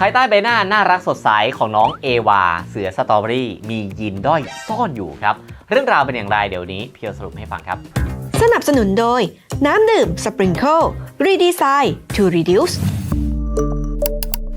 ภายใต้ใบหน้าน่ารักสดใสของน้องเอวา เสือสตรอเบอรี่ มียีนด้อยซ่อนอยู่ครับ เรื่องราวเป็นอย่างไรเดี๋ยวนี้เพียวสรุปให้ฟังครับ สนับสนุนโดย น้ำดื่มสปริงเกิลรีดีไซน์ to reduce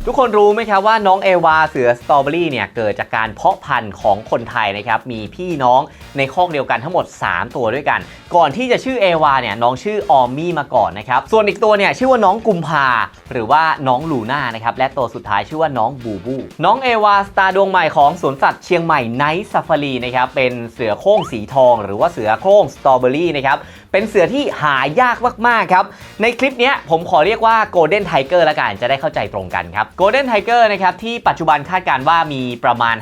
ทุกคนรู้ไหมครับว่าน้องเอวาเสือสตรอเบอรี่เนี่ยเกิดจากการเพาะพันธุ์ของคนไทยนะครับมีพี่น้องในคอกเดียวกันทั้งหมด 3 ตัวด้วยกัน ก่อนที่จะชื่อเอวาเนี่ยน้องชื่อออมมี่มาก่อนนะครับส่วนอีกตัวเนี่ยชื่อว่าน้องกุมภาหรือว่าน้องลูน่านะครับและตัวสุดท้ายชื่อว่าน้องบูบูน้องเอวาสตาร์ดวงใหม่ของสวนสัตว์เชียงใหม่ไนท์ซาฟารีนะครับเป็นเสือโคร่งสีทอง หรือว่าเสือโคร่งสตรอเบอรี่นะครับเป็นเสือที่หายากมากๆครับในคลิปนี้ผมขอเรียกว่าโกลเด้นไทเกอร์ละกันจะได้เข้าใจตรงกันครับโกลเด้นไทเกอร์นะครับที่ปัจจุบันคาดการว่ามีประมาณ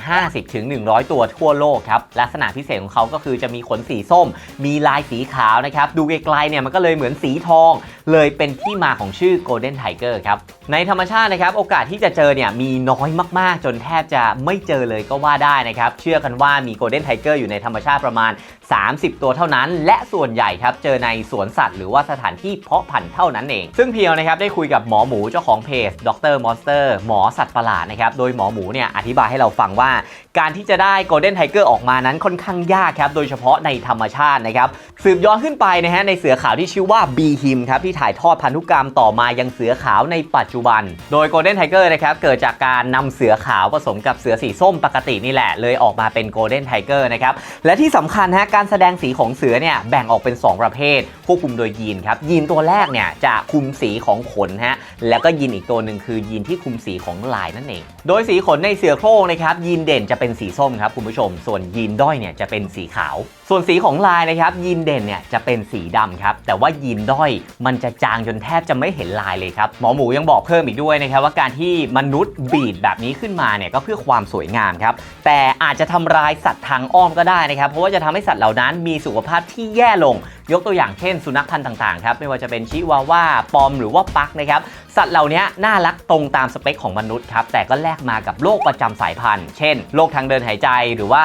50-100 ตัวทั่วโลกครับ ลักษณะพิเศษของเขาก็คือจะมีขนสีส้ม มีลายสีขาวนะครับ ดูไกลๆเนี่ยมันก็เลยเหมือนสีทอง เลยเป็นที่มาของชื่อ Golden Tiger ครับ ในธรรมชาตินะครับ โอกาสที่จะเจอเนี่ยมีน้อยมากๆ จนแทบจะไม่เจอเลยก็ว่าได้นะครับ เชื่อกันว่ามี Golden Tiger อยู่ในธรรมชาติประมาณ 30 ตัวเท่านั้น และส่วนใหญ่ครับ เจอในสวนสัตว์หรือว่าสถานที่เพาะพันธุ์เท่านั้นเอง ซึ่งเพียวนะครับได้คุยกับหมอหมูเจ้าของเพจดรมอนสเตอร์หมอสัตว์ประหลาดนะครับโดยหมอหมูเนี่ยอธิบายให้เราฟังว่า การที่จะได้ Golden Tiger ออกมานั้นค่อนข้างยากครับโดยเฉพาะในธรรมชาตินะครับสืบย้อนขึ้นไปนะฮะในเสือขาวที่ชื่อว่า B Him ครับที่ถ่ายทอดพันธุกรรมต่อมายังเสือขาวในปัจจุบัน โดย Golden Tiger นะครับเกิดจากการนำเสือขาวผสมกับเสือสีส้มปกตินี่แหละ เลยออกมาเป็น Golden Tiger นะครับและที่สำคัญฮะการแสดงสีของเสือเนี่ยแบ่งออกเป็น 2 ประเภท ควบคุมโดยยีนครับยีนตัวแรกเนี่ยจะคุมสีของขนฮะแล้วก็ยีนอีกตัวหนึ่งคือยีนที่คุมสีของลายนั่นเอง โดยสีขนในเสือโคร่งนะครับยีนเด่นจะเป็นสีส้มครับคุณผู้ชม ส่วนยีนด้อยเนี่ยจะเป็นสีขาว ส่วนสีของลายนะครับยีนเด่นเนี่ยจะเป็นสีดำครับแต่ว่ายีนด้อยมันจะจางจนแทบจะไม่เห็นลายเลยครับ หมอหมูยังบอกเพิ่มอีกด้วยนะครับว่าการที่มนุษย์บีดแบบนี้ขึ้นมาเนี่ยก็เพื่อความสวยงามครับ แต่อาจจะทำลายสัตว์ทางอ้อมก็ได้นะครับ เพราะว่าจะทำให้สัตว์เหล่านั้นมีสุขภาพที่แย่ลงยกตัวอย่างเช่นสุนัขพันธุ์ต่างๆครับไม่ว่าจะเป็นชิวาว่าปอมหรือว่าปักนะครับสัตว์เหล่านี้น่ารักตรงตามสเปคของมนุษย์ครับแต่ก็แลกมากับโรคประจำสายพันธุ์ เช่นโรคทางเดินหายใจหรือว่า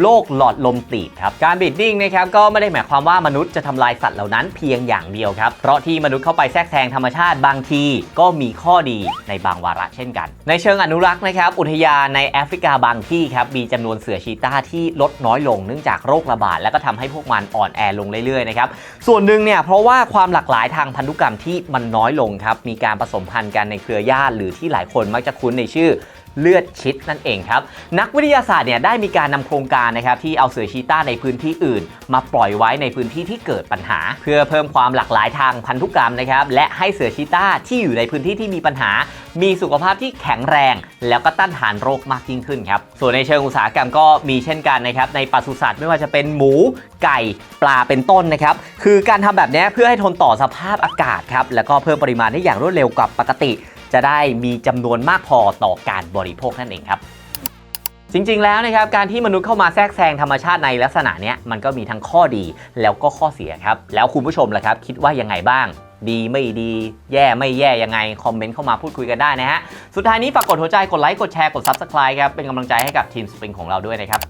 โรคหลอดลมตีบครับการบีดดิ้งนะครับก็ไม่ได้หมายความว่ามนุษย์จะทำลายสัตว์เหล่านั้นเพียงอย่างเดียวครับเพราะที่มนุษย์เข้าไปแทรกแซงธรรมชาติบางทีก็มีข้อดีในบางวาระเช่นกัน ในเชิงอนุรักษ์นะครับอุทยานในแอฟริกาบางที่ครับมีจำนวนเสือชีตาที่ลดน้อยลงเนื่องจากโรคระบาดและก็ทำให้พวกมันอ่อนแอลงเรื่อยๆนะครับส่วนหนึ่งเนี่ยเพราะว่าความหลากหลายทางพันธุกรรมที่มันน้อยลงครับ มีการผสมพันธุ์กันในเครือญาติหรือที่หลายคนมักจะคุ้นในชื่อ เลือดชิดนั่นเองครับ นักวิทยาศาสตร์เนี่ยได้มีการนำโครงการนะครับที่เอาเสือชีต้าในพื้นที่อื่น มาปล่อยไว้ในพื้นที่ที่เกิดปัญหา เพื่อเพิ่มความหลากหลายทางพันธุกรรมนะครับและให้เสือชีต้าที่อยู่ในพื้นที่ที่มีปัญหา มีสุขภาพที่แข็งแรง แล้วก็ต้านทานโรคมากยิ่งขึ้นครับส่วนในเชิงอุตสาหกรรมก็มีเช่นกันนะครับในปศุสัตว์ไม่ว่าจะเป็นหมู ไก่ปลาเป็นต้นนะครับคือการทำแบบนี้เพื่อให้ทนต่อสภาพอากาศครับแล้วก็เพิ่มปริมาณได้อย่างรวดเร็วกว่าปกติ จะได้มีจำนวนมากพอต่อการบริโภคนั่นเองครับ จริงๆแล้วนะครับการที่มนุษย์เข้ามาแทรกแซงธรรมชาติในลักษณะนี้มันก็มีทั้งข้อดีแล้วก็ข้อเสียครับ แล้วคุณผู้ชมล่ะครับ คิดว่ายังไงบ้างดีไม่ดี แย่ไม่แย่ยังไง คอมเมนต์เข้ามาพูดคุยกันได้นะฮะ สุดท้ายนี้ฝากกดหัวใจ กดไลค์ กดแชร์ กด Subscribe ครับ เป็นกำลังใจให้กับทีมสปริงของเราด้วยนะครับ